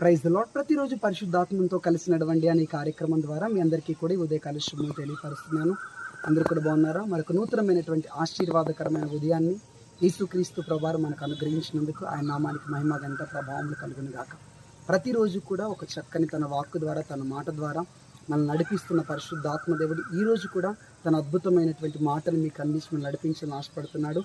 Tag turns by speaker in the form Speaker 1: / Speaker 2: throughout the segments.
Speaker 1: Praise lot ప్రతిరోజు పరిశుద్ధాత్మంతో కలిసి నడవండి అనే కార్యక్రమం ద్వారా మీ అందరికీ కూడా ఉదయ ఉదయకాల తెలియపరుస్తున్నాను. అందరూ కూడా బాగున్నారా? మరొక నూతనమైనటువంటి ఆశీర్వాదకరమైన ఉదయాన్ని యేసుక్రీస్తు ప్రభావం మనకు అనుగ్రహించినందుకు ఆయన నామానికి మహిమ గంట ప్రభావములు కలుగును గాక. ప్రతిరోజు కూడా ఒక చక్కని తన వాక్కు ద్వారా తన మాట ద్వారా మనల్ని నడిపిస్తున్న పరిశుద్ధాత్మ దేవుడు కూడా తన అద్భుతమైనటువంటి మాటలు మీకు అందించి మనం నడిపించాలని ఆశపడుతున్నాడు.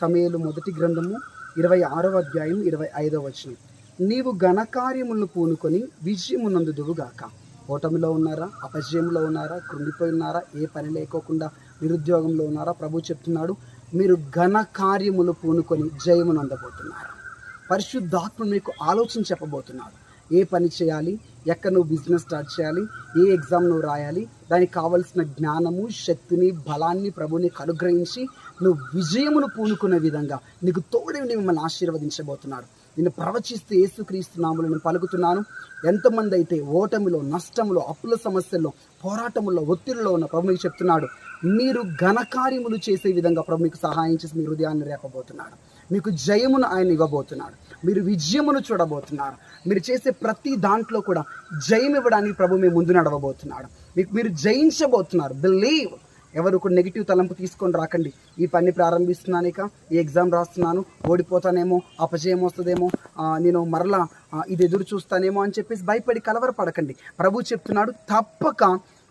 Speaker 1: సమయలు మొదటి గ్రంథము ఇరవై ఆరవ అధ్యాయం ఇరవై ఐదవ వచనం. నీవు ఘనకార్యములను పూనుకొని విజయమునందుదువుగాక ఓటమిలో ఉన్నారా? అపజయంలో ఉన్నారా? కృంగిపోయి ఉన్నారా? ఏ పని లేకోకుండా నిరుద్యోగంలో ఉన్నారా? ప్రభు చెప్తున్నాడు మీరు ఘన కార్యములు పూనుకొని జయమునందబోతున్నారు. పరిశుద్ధాత్మ మీకు ఆలోచన చెప్పబోతున్నాడు. ఏ పని చేయాలి? ఎక్కడ నువ్వు బిజినెస్ స్టార్ట్ చేయాలి ఏ ఎగ్జామ్ నువ్వు రాయాలి దానికి కావలసిన జ్ఞానము శక్తిని బలాన్ని ప్రభుని అనుగ్రహించి నువ్వు విజయమును పూనుకునే విధంగా నీకు తోడే మిమ్మల్ని ఆశీర్వదించబోతున్నాడు. నేను ప్రవచిస్తూ యేసుక్రీస్తు నామములు నేను పలుకుతున్నాను. ఎంతమంది అయితే ఓటమిలో నష్టంలో అప్పుల సమస్యల్లో పోరాటంలో ఒత్తిడిలో ఉన్న ప్రభు మీకు చెప్తున్నాడు. మీరు ఘనకార్యములు చేసే విధంగా ప్రభు మీకు సహాయం చేసి మీ హృదయాన్ని రేపబోతున్నాడు. మీకు జయమును ఆయన ఇవ్వబోతున్నాడు. మీరు విజయమును చూడబోతున్నారు. మీరు చేసే ప్రతి దాంట్లో కూడా జయం ఇవ్వడానికి ప్రభు మీ ముందు నడవబోతున్నాడు. మీకు మీరు జయించబోతున్నారు. బిలీవ్ ఎవరు కూడా నెగిటివ్ తలంపు తీసుకొని రాకండి. ఈ పని ప్రారంభిస్తున్నాను ఇక. ఈ ఎగ్జామ్ రాస్తున్నాను. ఓడిపోతానేమో అపజయం వస్తుందేమో నేను మరలా ఇది ఎదురు చూస్తానేమో అని చెప్పేసి భయపడి కలవరపడకండి ప్రభు చెప్తున్నాడు తప్పక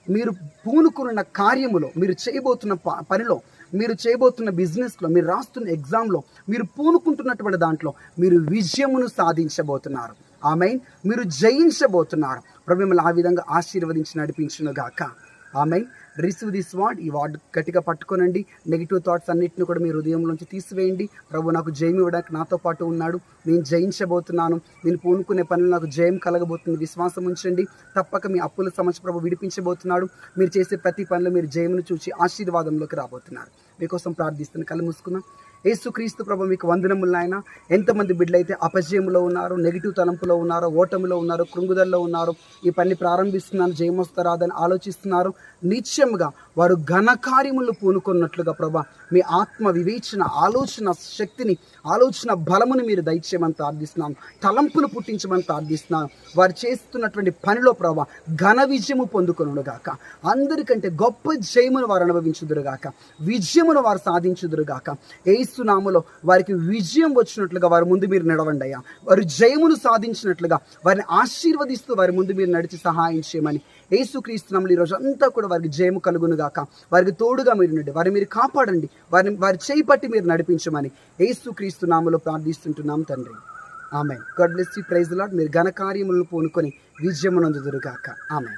Speaker 1: మీరు పూనుకున్న కార్యములో మీరు చేయబోతున్న ప- పనిలో మీరు చేయబోతున్న బిజినెస్లో మీరు రాస్తున్న ఎగ్జామ్లో మీరు పూనుకుంటున్నటువంటి దాంట్లో మీరు విజయమును సాధించబోతున్నారు. ఆమె మీరు జయించబోతున్నారు. ప్రభు మిమ్మల్ని ఆ విధంగా ఆశీర్వదించి నడిపించునుగాక. ఆమె. Receive this word. ఈ వార్డ్ గట్టిగా పట్టుకోనండి. నెగిటివ్ థాట్స్ అన్నింటిని కూడా మీ హృదయంలోంచి తీసివేయండి. ప్రభు నాకు జయం ఇవ్వడానికి నాతో పాటు ఉన్నాడు. నేను జయించబోతున్నాను. నేను పూనుకునే పనులు నాకు జయం కలగబోతుంది. విశ్వాసం ఉంచండి. తప్పక మీ అప్పుల సమస్య ప్రభు విడిపించబోతున్నాడు. మీరు చేసే ప్రతి పనిలో మీరు జయమును చూసి ఆశీర్వాదంలోకి రాబోతున్నారు. మీకోసం ప్రార్థిస్తున్న కళ్ళు మూసుకున్నాం యేసుక్రీస్తు ప్రభు మీకు వందనములు నాయన. ఎంతమంది బిడ్డలైతే అపజయములో ఉన్నారు నెగిటివ్ తలంపులో ఉన్నారు ఓటమిలో ఉన్నారు కృంగుదల్లో ఉన్నారు ఈ పని ప్రారంభిస్తున్నాను జయమొస్తారాదని ఆలోచిస్తున్నారు. నిత్యముగా వారు ఘనకార్యములు పూనుకున్నట్లుగా ప్రభా మీ ఆత్మ వివేచన ఆలోచన శక్తిని ఆలోచన బలమును మీరు దయచేయమని ప్రార్థిస్తున్నాను తలంపును పుట్టించమని ప్రార్థిస్తున్నాను వారు చేస్తున్నటువంటి పనిలో ప్రభా ఘన విజయము పొందుకునుగాక. అందరికంటే గొప్ప జయమును వారు అనుభవించుదురుగాక. విజయమును వారు సాధించుదురుగాక. ఏసునాములో వారికి విజయం వచ్చినట్లుగా వారి ముందు మీరు నడవండి అయ్యా. వారు జయమును సాధించినట్లుగా వారిని ఆశీర్వదిస్తూ వారి ముందు మీరు నడిచి సహాయం చేయమని ఏసుక్రీస్తునాములు ఈరోజు అంతా కూడా వారికి జయము కలుగును గాక వారికి తోడుగా మీరు నుండి వారిని మీరు కాపాడండి. వారిని వారి చేయి పట్టి మీరు నడిపించమని ఏసుక్రీస్తు నామలో ప్రార్థిస్తుంటున్నాం తండ్రి. ఆమె God bless you. Praise Lord మీరు ఘనకార్యములను పూనుకొని విజయమునందుదురుగాక. ఆమె